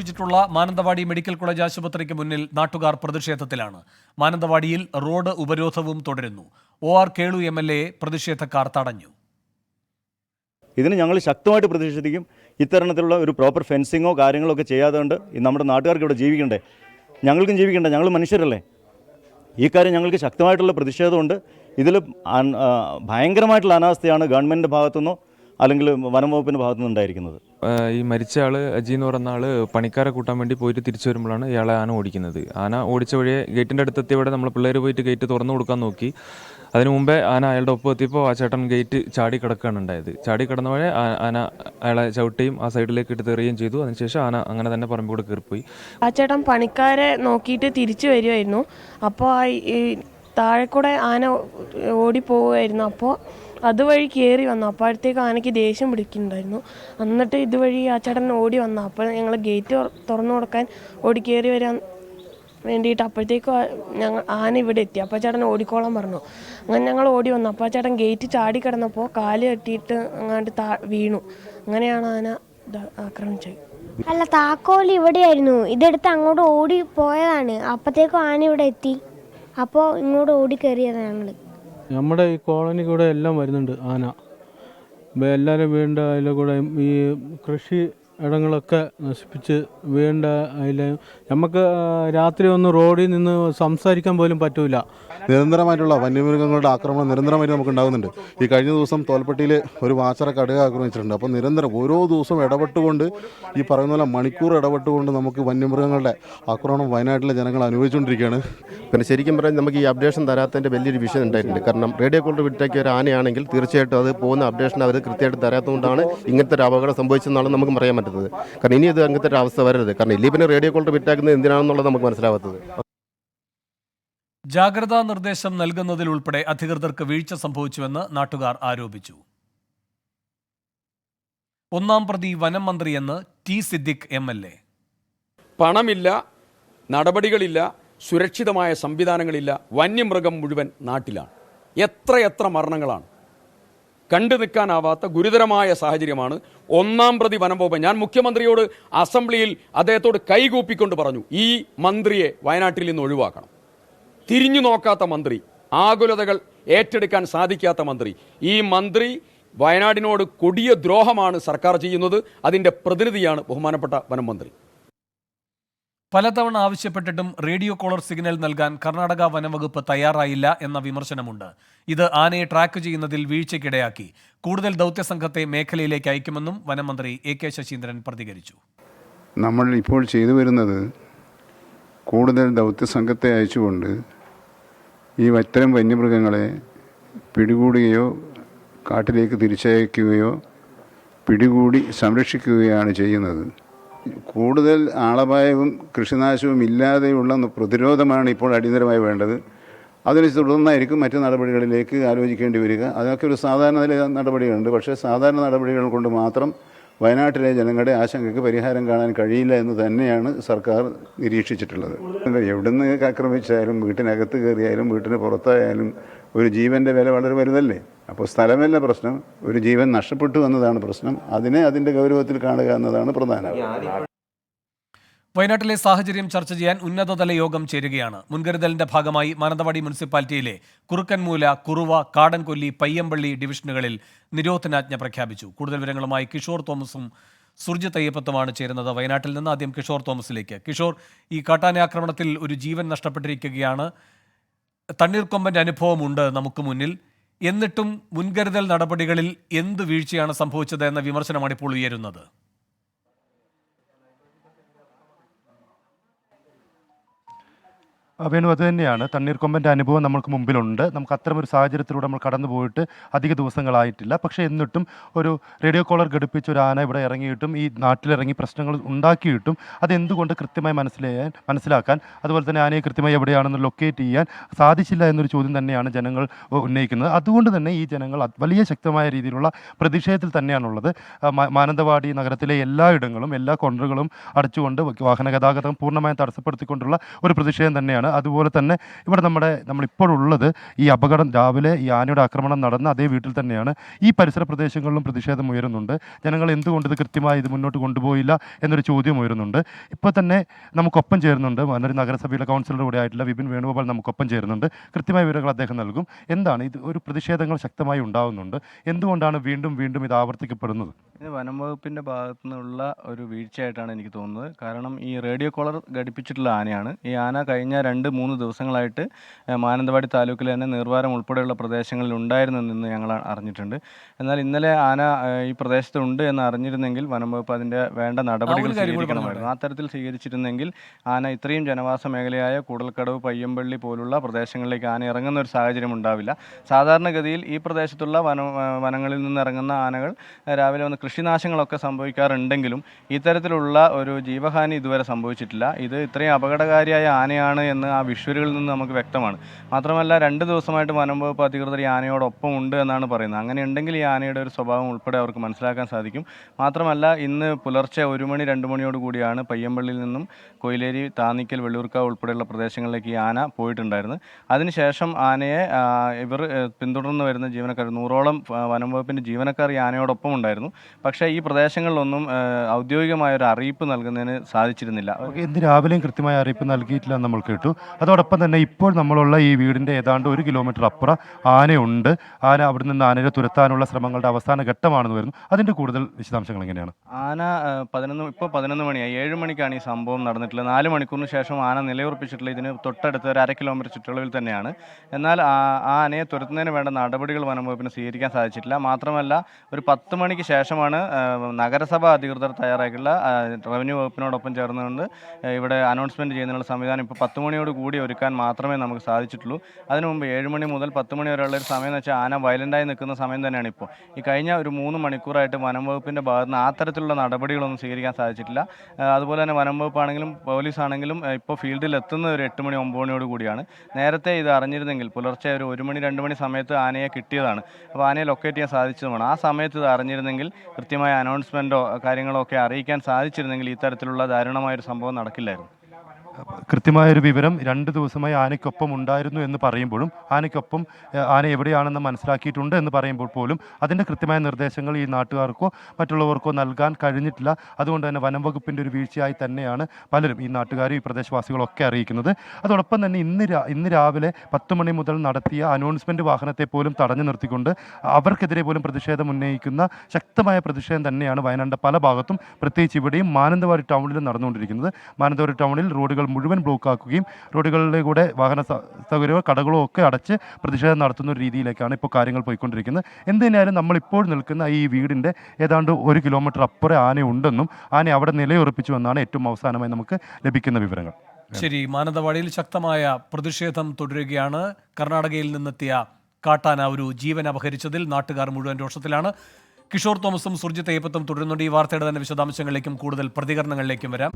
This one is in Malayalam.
ിച്ചിട്ടുള്ള മാനന്തവാടി മെഡിക്കൽ കോളേജ് ആശുപത്രിക്ക് മുന്നിൽ നാട്ടുകാർ പ്രതിഷേധത്തിലാണ്. മാനന്തവാടിയിൽ റോഡ് ഉപരോധവും തുടരുന്നു. O R Kelu M L A പ്രതിഷേധക്കാർ തടഞ്ഞു. ഇതിന് ഞങ്ങൾ ശക്തമായിട്ട് പ്രതിഷേധിക്കും. ഇത്തരണത്തിലുള്ള ഒരു പ്രോപ്പർ ഫെൻസിങ്ങോ കാര്യങ്ങളോ ഒക്കെ ചെയ്യാതെ കൊണ്ട് നമ്മുടെ നാട്ടുകാർക്ക് ഇവിടെ ജീവിക്കണ്ടേ? ഞങ്ങൾക്കും ജീവിക്കണ്ടേ? ഞങ്ങൾ മനുഷ്യരല്ലേ? ഈ കാര്യം ഞങ്ങൾക്ക് ശക്തമായിട്ടുള്ള പ്രതിഷേധമുണ്ട്. ഇതിൽ ഭയങ്കരമായിട്ടുള്ള അനാസ്ഥയാണ് ഗവൺമെന്റിന്റെ ഭാഗത്തുനിന്നോ അല്ലെങ്കിൽ വനംവകുപ്പിന്റെ ഭാഗത്തു നിന്നുണ്ടായിരിക്കുന്നത് ഈ മരിച്ച ആൾ അജി എന്ന് പറയുന്ന ആൾ പണിക്കാരെ കൂട്ടാൻ വേണ്ടി പോയിട്ട് തിരിച്ചു വരുമ്പോഴാണ് ഇയാളെ ആന ഓടിക്കുന്നത്. ആന ഓടിച്ച വഴിയെ ഗേറ്റിന്റെ അടുത്തെത്തിയവിടെ നമ്മൾ പിള്ളേർ പോയിട്ട് ഗേറ്റ് തുറന്നു കൊടുക്കാൻ നോക്കി. അതിനു മുമ്പേ ആന അയാളുടെ ഒപ്പം എത്തിയപ്പോൾ ആ ചേട്ടൻ ഗേറ്റ് ചാടി കിടക്കുകയാണ് ഉണ്ടായത്. ചാടി കിടന്ന വഴി ആന അയാളെ ചവിട്ടുകയും ആ സൈഡിലേക്ക് ഇട്ട് തെറിയുകയും ചെയ്തു. അതിനുശേഷം ആന അങ്ങനെ തന്നെ പറമ്പിലൂടെ കയറിപ്പോയി. ആ ചേട്ടൻ പണിക്കാരെ നോക്കിയിട്ട് തിരിച്ചു വരുമായിരുന്നു അപ്പോൾ ആ ഈ താഴെ കൂടെ ആന ഓടി പോവുമായിരുന്നു അപ്പോൾ അതുവഴി കയറി വന്നു. അപ്പോഴത്തേക്ക് ആനയ്ക്ക് ദേഷ്യം പിടിക്കുന്നുണ്ടായിരുന്നു. എന്നിട്ട് ഇതുവഴി ആ ചേട്ടൻ ഓടി വന്നു. അപ്പോൾ ഞങ്ങൾ ഗേറ്റ് തുറന്നു കൊടുക്കാൻ ഓടി കയറി വരാൻ വേണ്ടിയിട്ട് അപ്പോഴത്തേക്കും ഞങ്ങൾ ആന ഇവിടെ എത്തി. അപ്പോൾ ചേട്ടൻ ഓടിക്കോളാൻ പറഞ്ഞു. അങ്ങനെ ഞങ്ങൾ ഓടി വന്നു. അപ്പോൾ ചേട്ടൻ ഗേറ്റ് ചാടി കിടന്നപ്പോൾ കാൽ കെട്ടിയിട്ട് അങ്ങാണ്ട് താ വീണു. അങ്ങനെയാണ് ആന ആക്രമിച്ചത്. അല്ല താക്കോൽ ഇവിടെയായിരുന്നു. ഇതെടുത്ത് അങ്ങോട്ട് ഓടി പോയതാണ്. അപ്പോഴത്തേക്കും ആന ഇവിടെ എത്തി. അപ്പോൾ ഇങ്ങോട്ട് ഓടി കയറിയതാണ് ഞങ്ങൾ നമ്മുടെ ഈ കോളനി കൂടെ എല്ലാം വരുന്നുണ്ട് ആന. എല്ലാവരും വീടിന്റെ അതിലെ കൂടെ ഈ കൃഷി ഇടങ്ങളൊക്കെ നശിപ്പിച്ച് വീണ്ട അതിൽ നമുക്ക് രാത്രി ഒന്ന് റോഡിൽ നിന്ന് സംസാരിക്കാൻ പോലും പറ്റൂല. നിരന്തരമായിട്ടുള്ള വന്യമൃഗങ്ങളുടെ ആക്രമണം നിരന്തരമായിട്ട് നമുക്ക് ഉണ്ടാകുന്നുണ്ട് ഈ കഴിഞ്ഞ ദിവസം തോൽപ്പെട്ടിയിൽ ഒരു വാച്ചറ കടുക ആക്രമിച്ചിട്ടുണ്ട്. അപ്പോൾ നിരന്തരം ഓരോ ദിവസവും ഇടപെട്ടുകൊണ്ട് ഈ പറയുന്ന പോലെ മണിക്കൂർ ഇടപെട്ടുകൊണ്ട് നമുക്ക് വന്യമൃഗങ്ങളുടെ ആക്രമണം വയനാട്ടിലെ ജനങ്ങൾ അനുഭവിച്ചുകൊണ്ടിരിക്കുകയാണ്. പിന്നെ ശരിക്കും പറഞ്ഞാൽ നമുക്ക് ഈ അപ്ഡേഷൻ തരാത്തതിന്റെ വലിയൊരു വിഷയം ഉണ്ടായിട്ടുണ്ട്. കാരണം റേഡിയോ കോളർ വിട്ടേക്ക് ഒരു ആനയാണെങ്കിൽ തീർച്ചയായിട്ടും അത് പോകുന്ന അപ്ഡേഷൻ അവർ കൃത്യമായിട്ട് തരാത്തതുകൊണ്ടാണ് ഇങ്ങനത്തെ ഒരു അപകടം സംഭവിച്ചതെന്നാണ് നമുക്ക് പറയാൻ പറ്റുന്നത്. കാരണം ഇനി ഇത് അങ്ങനത്തെ ഒരു അവസ്ഥ വരരുത്. കാരണം ഇല്ലെങ്കിൽ പിന്നെ റേഡിയോ കോളർ വിറ്റാക്കുന്നത് എന്തിനാണെന്നുള്ളത് നമുക്ക് മനസ്സിലാവാത്തത്. ജാഗ്രതാ നിർദ്ദേശം നൽകുന്നതിലുൾപ്പെടെ അധികൃതർക്ക് വീഴ്ച സംഭവിച്ചുവെന്ന് നാട്ടുകാർ ആരോപിച്ചു. ഒന്നാം പ്രതി വനം മന്ത്രിയെന്ന് T Siddique M L A. പണമില്ല നടപടികളില്ല സുരക്ഷിതമായ സംവിധാനങ്ങളില്ല വന്യമൃഗം മുഴുവൻ നാട്ടിലാണ്. എത്രയെത്ര മരണങ്ങളാണ്. കണ്ടു നിൽക്കാനാവാത്ത ഗുരുതരമായ സാഹചര്യമാണ്. ഒന്നാം പ്രതി വനംവകുപ്പ് ഞാൻ മുഖ്യമന്ത്രിയോട് അസംബ്ലിയിൽ അദ്ദേഹത്തോട് കൈകൂപ്പിക്കൊണ്ട് പറഞ്ഞു ഈ മന്ത്രിയെ വയനാട്ടിൽ നിന്ന് ഒഴിവാക്കണം. തിരിഞ്ഞു നോക്കാത്ത മന്ത്രി ആകുലതകൾ ഏറ്റെടുക്കാൻ സാധിക്കാത്ത മന്ത്രി. ഈ മന്ത്രി വയനാടിനോട് കൊടിയ ദ്രോഹമാണ് സർക്കാർ ചെയ്യുന്നത്. അതിന്റെ പ്രതിനിധിയാണ് ബഹുമാനപ്പെട്ട വനം മന്ത്രി. പലതവണ ആവശ്യപ്പെട്ടിട്ടും റേഡിയോ കോളർ സിഗ്നൽ നൽകാൻ കർണാടക വനംവകുപ്പ് തയ്യാറായില്ല എന്ന വിമർശനമുണ്ട്. ഇത് ആനയെ ട്രാക്ക് ചെയ്യുന്നതിൽ വീഴ്ചയ്ക്കിടയാക്കി. കൂടുതൽ ദൗത്യ ദൗത്യസംഘത്തെ മേഖലയിലേക്ക് അയക്കുമെന്നും വനമന്ത്രി എ കെ ശശീന്ദ്രൻ പ്രതികരിച്ചു. നമ്മൾ ഇപ്പോൾ ചെയ്തു വരുന്നത് കൂടുതൽ ദൗത്യസംഘത്തെ അയച്ചുകൊണ്ട് ഈ ഇത്തരം വന്യമൃഗങ്ങളെ പിടികൂടുകയോ കാട്ടിലേക്ക് തിരിച്ചയക്കുകയോ പിടികൂടി സംരക്ഷിക്കുകയാണ് ചെയ്യുന്നത്. കൂടുതൽ ആളപായവും കൃഷിനാശവും ഇല്ലാതെയുള്ള പ്രതിരോധമാണ് ഇപ്പോൾ അടിയന്തരമായി വേണ്ടത്. അതിന് തുടർന്നായിരിക്കും മറ്റു നടപടികളിലേക്ക് ആലോചിക്കേണ്ടി വരിക. അതൊക്കെ ഒരു സാധാരണ നില നടപടികളുണ്ട്. പക്ഷേ സാധാരണ നടപടികൾ കൊണ്ട് മാത്രം വയനാട്ടിലെ ജനങ്ങളുടെ ആശങ്കയ്ക്ക് പരിഹാരം കാണാൻ കഴിയില്ല എന്ന് തന്നെയാണ് സർക്കാർ നിരീക്ഷിച്ചിട്ടുള്ളത്. എവിടുന്ന് ആക്രമിച്ചാലും വീട്ടിനകത്ത് കയറിയാലും വീട്ടിന് പുറത്തായാലും ഒരു ജീവന്റെ വില വളരെ വലുതല്ലേ? അപ്പോൾ സ്ഥലമല്ല പ്രശ്നം. ഒരു ജീവൻ നഷ്ടപ്പെട്ടു എന്നതാണ് പ്രശ്നം. അതിനെ അതിന്റെ ഗൗരവത്തിൽ കാണുക എന്നതാണ് പ്രധാന വയനാട്ടിലെ സാഹചര്യം ചർച്ച ചെയ്യാൻ ഉന്നതതല യോഗം ചേരുകയാണ്. മുൻകരുതലിന്റെ ഭാഗമായി മാനന്തവാടി മുനിസിപ്പാലിറ്റിയിലെ കുറുക്കൻമൂല കുറുവ കാടൻകൊല്ലി പയ്യമ്പള്ളി ഡിവിഷനുകളിൽ നിരോധനാജ്ഞ പ്രഖ്യാപിച്ചു. കൂടുതൽ വിവരങ്ങളുമായി കിഷോർ തോമസും സുർജിത് അയ്യപ്പത്തുമാണ് ചേരുന്നത്. വയനാട്ടിൽ നിന്ന് ആദ്യം കിഷോർ തോമസിലേക്ക്. കിഷോർ ഈ കാട്ടാന ആക്രമണത്തിൽ ഒരു ജീവൻ നഷ്ടപ്പെട്ടിരിക്കുകയാണ്. തണ്ണീർക്കൊമ്പന്റെ അനുഭവമുണ്ട് നമുക്ക് മുന്നിൽ. എന്നിട്ടും മുൻകരുതൽ നടപടികളിൽ എന്ത് വീഴ്ചയാണ് സംഭവിച്ചത് എന്ന വിമർശനമാണ് ഇപ്പോൾ ഉയരുന്നത്. വേണു അത് തന്നെയാണ്. തണ്ണീർക്കൊമ്പന്റെ അനുഭവം നമുക്ക് മുമ്പിലുണ്ട്. നമുക്ക് അത്തരം ഒരു സാഹചര്യത്തിലൂടെ നമ്മൾ കടന്നു പോയിട്ട് അധിക ദിവസങ്ങളായിട്ടില്ല. പക്ഷേ എന്നിട്ടും ഒരു റേഡിയോ കോളർ ഘടിപ്പിച്ച ഒരു ആന ഇവിടെ ഇറങ്ങിയിട്ടും ഈ നാട്ടിലിറങ്ങി പ്രശ്നങ്ങൾ ഉണ്ടാക്കിയിട്ടും അതെന്തുകൊണ്ട് കൃത്യമായി മനസ്സിലായാൻ മനസ്സിലാക്കാൻ അതുപോലെ തന്നെ ആനയെ കൃത്യമായി എവിടെയാണെന്ന് ലൊക്കേറ്റ് ചെയ്യാൻ സാധിച്ചില്ല എന്നൊരു ചോദ്യം തന്നെയാണ് ജനങ്ങൾ ഉന്നയിക്കുന്നത്. അതുകൊണ്ട് തന്നെ ഈ ജനങ്ങൾ വലിയ ശക്തമായ രീതിയിലുള്ള പ്രതിഷേധത്തിൽ തന്നെയാണുള്ളത്. മാനന്തവാടി നഗരത്തിലെ എല്ലായിടങ്ങളും എല്ലാ കൊണ്ടറുകളും അടച്ചുകൊണ്ട് വാഹന ഗതാഗതം പൂർണമായും തടസ്സപ്പെടുത്തിക്കൊണ്ടുള്ള ഒരു പ്രതിഷേധം തന്നെയാണ് തന്നെയാണ്. അതുപോലെ തന്നെ ഇവിടെ നമ്മുടെ നമ്മളിപ്പോഴുള്ളത് ഈ അപകടം രാവിലെ ഈ ആനയുടെ ആക്രമണം നടന്ന അതേ വീട്ടിൽ തന്നെയാണ്. ഈ പരിസര പ്രദേശങ്ങളിലും പ്രതിഷേധം ഉയരുന്നുണ്ട്. ജനങ്ങൾ എന്തുകൊണ്ട് ഇത് കൃത്യമായി ഇത് മുന്നോട്ട് കൊണ്ടുപോയില്ല എന്നൊരു ചോദ്യം ഉയരുന്നുണ്ട്. ഇപ്പോൾ തന്നെ നമുക്കൊപ്പം ചേരുന്നുണ്ട് മാനൂരി നഗരസഭയിലെ കൗൺസിലർ കൂടെ ആയിട്ടുള്ള വിപിൻ വേണുഗോപാൽ നമുക്കൊപ്പം ചേരുന്നുണ്ട്. കൃത്യമായ വിവരങ്ങൾ അദ്ദേഹം നൽകും. എന്താണ് ഇത് ഒരു പ്രതിഷേധങ്ങൾ ശക്തമായി ഉണ്ടാകുന്നുണ്ട് എന്തുകൊണ്ടാണ് വീണ്ടും വീണ്ടും ഇത് ആവർത്തിക്കപ്പെടുന്നത്? ഇത് വനം വകുപ്പിന്റെ ഭാഗത്തു നിന്നുള്ള ഒരു വീഴ്ചയായിട്ടാണ് എനിക്ക് തോന്നുന്നത്. കാരണം ഈ റേഡിയോ കോളർ ഘടിപ്പിച്ചിട്ടുള്ള ആനയാണ്. ഈ ആന കഴിഞ്ഞ രണ്ട് മൂന്ന് ദിവസങ്ങളായിട്ട് മാനന്തവാടി താലൂക്കിൽ തന്നെ നീർവാരം ഉൾപ്പെടെയുള്ള പ്രദേശങ്ങളിൽ ഉണ്ടായിരുന്നു എന്ന് ഞങ്ങൾ അറിഞ്ഞിട്ടുണ്ട്. എന്നാൽ ഇന്നലെ ആന ഈ പ്രദേശത്തുണ്ട് എന്ന് അറിഞ്ഞിരുന്നെങ്കിൽ വനം വകുപ്പ് അതിന്റെ വേണ്ട നടപടികൾ സ്വീകരിക്കണമായിരുന്നു. ആ തരത്തിൽ സ്വീകരിച്ചിരുന്നെങ്കിൽ ആന ഇത്രയും ജനവാസ മേഖലയായ കൂടൽക്കടവ് പയ്യമ്പള്ളി പോലുള്ള പ്രദേശങ്ങളിലേക്ക് ആന ഇറങ്ങുന്ന ഒരു സാഹചര്യം ഉണ്ടാവില്ല. സാധാരണഗതിയിൽ ഈ പ്രദേശത്തുള്ള വന വനങ്ങളിൽ നിന്ന് ഇറങ്ങുന്ന ആനകൾ രാവിലെ വന്ന് കൃഷിനാശങ്ങളൊക്കെ സംഭവിക്കാറുണ്ടെങ്കിലും ഇത്തരത്തിലുള്ള ഒരു ജീവഹാനി ഇതുവരെ സംഭവിച്ചിട്ടില്ല. ഇത് ഇത്രയും അപകടകാരിയായ ആനയാണ് എന്ന് ആ വിഷ്വലുകളിൽ നിന്ന് നമുക്ക് വ്യക്തമാണ്. മാത്രമല്ല രണ്ട് ദിവസമായിട്ട് വനം വകുപ്പ് അധികൃതർ ഈ ആനയോടൊപ്പം ഉണ്ട് എന്നാണ് പറയുന്നത്. അങ്ങനെ ഉണ്ടെങ്കിൽ ഈ ആനയുടെ ഒരു സ്വഭാവം ഉൾപ്പെടെ അവർക്ക് മനസ്സിലാക്കാൻ സാധിക്കും. മാത്രമല്ല ഇന്ന് പുലർച്ചെ ഒരു മണി രണ്ട് മണിയോട് കൂടിയാണ് പയ്യമ്പള്ളിയിൽ നിന്നും കൊയിലേരി താന്നിക്കൽ വെള്ളൂർക്കാവ് ഉൾപ്പെടെയുള്ള പ്രദേശങ്ങളിലേക്ക് ഈ ആന പോയിട്ടുണ്ടായിരുന്നു അതിനുശേഷം ആനയെ ഇവർ പിന്തുടർന്ന് വരുന്ന ജീവനക്കാർ നൂറോളം വനം വകുപ്പിന്റെ ജീവനക്കാർ ഈ ആനയോടൊപ്പം ഉണ്ടായിരുന്നു. പക്ഷേ ഈ പ്രദേശങ്ങളിലൊന്നും ഔദ്യോഗികമായ ഒരു അറിയിപ്പ് നൽകുന്നതിന് സാധിച്ചിരുന്നില്ല. ഇന്ന് രാവിലെയും കൃത്യമായ അറിയിപ്പ് നൽകിയിട്ടില്ല എന്ന് നമ്മൾ കേട്ടു. അതോടൊപ്പം തന്നെ ഇപ്പോൾ നമ്മളുള്ള ഈ വീടിന്റെ ഏതാണ്ട് ഒരു കിലോമീറ്റർ അപ്പുറം ആനയുണ്ട്. ആന അവിടെ നിന്ന് ആനയെ തുരത്താനുള്ള ശ്രമങ്ങളുടെ അവസാന ഘട്ടമാണെന്ന് വരുന്നു. അതിന്റെ കൂടുതൽ വിശദാംശങ്ങൾ എങ്ങനെയാണ്? ആന പതിനൊന്ന് ഇപ്പോൾ പതിനൊന്ന് മണിയായി. ഏഴ് മണിക്കാണ് ഈ സംഭവം നടന്നിട്ടുള്ളത്. നാല് മണിക്കൂറിന് ശേഷം ആന നിലയുറപ്പിച്ചിട്ടുള്ള ഇതിന് തൊട്ടടുത്ത് ഒരു അര കിലോമീറ്റർ ചുറ്റളവിൽ തന്നെയാണ്. എന്നാൽ ആ ആനയെ തുരത്തുന്നതിന് വേണ്ട നടപടികൾ വനം വകുപ്പിന് സ്വീകരിക്കാൻ സാധിച്ചിട്ടില്ല. മാത്രമല്ല ഒരു പത്ത് മണിക്ക് ശേഷമാണ് നഗരസഭാ അധികൃതർ തയ്യാറാക്കിയിട്ടുള്ള റവന്യൂ വകുപ്പിനോടൊപ്പം ചേർന്നുകൊണ്ട് ഇവിടെ അനൗൺസ്മെന്റ് ചെയ്യുന്നതിനുള്ള സംവിധാനം ഇപ്പോൾ പത്ത് മണിയോട് കൂടി ഒരുക്കാൻ മാത്രമേ നമുക്ക് സാധിച്ചിട്ടുള്ളൂ. അതിനു മുമ്പ് ഏഴ് മണി മുതൽ പത്ത് മണി വരെയുള്ള ഒരു സമയം എന്ന് വെച്ചാൽ ആന വയലന്റായി നിൽക്കുന്ന സമയം തന്നെയാണ് ഇപ്പോൾ. ഈ കഴിഞ്ഞ ഒരു മൂന്ന് മണിക്കൂറായിട്ട് വനം വകുപ്പിന്റെ ഭാഗത്ത് നിന്ന് ആ തരത്തിലുള്ള നടപടികളൊന്നും സ്വീകരിക്കാൻ സാധിച്ചിട്ടില്ല. അതുപോലെ തന്നെ വനം വകുപ്പാണെങ്കിലും പോലീസ് ആണെങ്കിലും ഇപ്പോൾ ഫീൽഡിൽ എത്തുന്നത് ഒരു എട്ട് മണി ഒമ്പത് മണിയോട് കൂടിയാണ്. നേരത്തെ ഇത് അറിഞ്ഞിരുന്നെങ്കിൽ പുലർച്ചെ ഒരു ഒരു മണി രണ്ട് മണി സമയത്ത് ആനയെ കിട്ടിയതാണ്. അപ്പോൾ ആനയെ ലൊക്കേറ്റ് ചെയ്യാൻ സാധിച്ചതുമാണ്. ആ സമയത്ത് ഇത് അറിഞ്ഞിരുന്നെങ്കിൽ കൃത്യമായ അനൗൺസ്മെന്റോ കാര്യങ്ങളോ ഒക്കെ അറിയിക്കാൻ സാധിച്ചിരുന്നെങ്കിൽ ഈ തരത്തിലുള്ള ദാരുണമായൊരു സംഭവം നടക്കില്ലായിരുന്നു. കൃത്യമായൊരു വിവരം രണ്ട് ദിവസമായി ആനയ്ക്കൊപ്പം ഉണ്ടായിരുന്നു എന്ന് പറയുമ്പോഴും ആനയ്ക്കൊപ്പം ആന എവിടെയാണെന്ന് മനസ്സിലാക്കിയിട്ടുണ്ട് എന്ന് പറയുമ്പോൾ പോലും അതിന്റെ കൃത്യമായ നിർദ്ദേശങ്ങൾ ഈ നാട്ടുകാർക്കോ മറ്റുള്ളവർക്കോ നൽകാൻ കഴിഞ്ഞിട്ടില്ല. അതുകൊണ്ട് തന്നെ വനം വകുപ്പിന്റെ ഒരു വീഴ്ചയായി തന്നെയാണ് പലരും ഈ നാട്ടുകാരും ഈ പ്രദേശവാസികളൊക്കെ അറിയിക്കുന്നത്. അതോടൊപ്പം തന്നെ ഇന്ന് ഇന്ന് രാവിലെ പത്ത് മണി മുതൽ നടത്തിയ അനൗൺസ്മെന്റ് വാഹനത്തെ പോലും തടഞ്ഞു നിർത്തിക്കൊണ്ട് അവർക്കെതിരെ പോലും പ്രതിഷേധം ഉന്നയിക്കുന്ന ശക്തമായ പ്രതിഷേധം തന്നെയാണ് വയനാടിന്റെ പല ഭാഗത്തും പ്രത്യേകിച്ച് ഇവിടെയും മാനന്തവാടി ടൗണിലും നടന്നുകൊണ്ടിരിക്കുന്നത്. മാനന്തവാടി ടൗണിൽ റോഡുകൾ മുഴുവൻ ബ്ലോക്കാക്കുകയും റോഡുകളിലെ കൂടെ വാഹന സൗകര്യമോ കടകളോ ഒക്കെ അടച്ച് പ്രതിഷേധം നടത്തുന്ന ഒരു രീതിയിലേക്കാണ് ഇപ്പോൾ കാര്യങ്ങൾ പോയിക്കൊണ്ടിരിക്കുന്നത്. എന്തിനായാലും നമ്മളിപ്പോൾ നിൽക്കുന്ന ഈ വീടിന്റെ ഏതാണ്ട് ഒരു കിലോമീറ്റർ അപ്പുറം ആനയുണ്ടെന്നും ആന അവിടെ നിലയുറപ്പിച്ചുവെന്നാണ് ഏറ്റവും അവസാനമായി നമുക്ക് ലഭിക്കുന്ന വിവരങ്ങൾ. ശരി മാനന്തവാടിയിൽ ശക്തമായ പ്രതിഷേധം തുടരുകയാണ്. കർണാടകയിൽ നിന്നെത്തിയ കാട്ടാന ഒരു ജീവൻ അപഹരിച്ചതിൽ നാട്ടുകാർ മുഴുവൻ രോഷത്തിലാണ്. കിഷോർ തോമസും സുർജിത്ത് അയ്യപ്പത്തും തുടരുന്നുണ്ട്. ഈ വാർത്തയുടെ തന്നെ വിശദാംശങ്ങളിലേക്കും കൂടുതൽ പ്രതികരണങ്ങളിലേക്കും വരാം.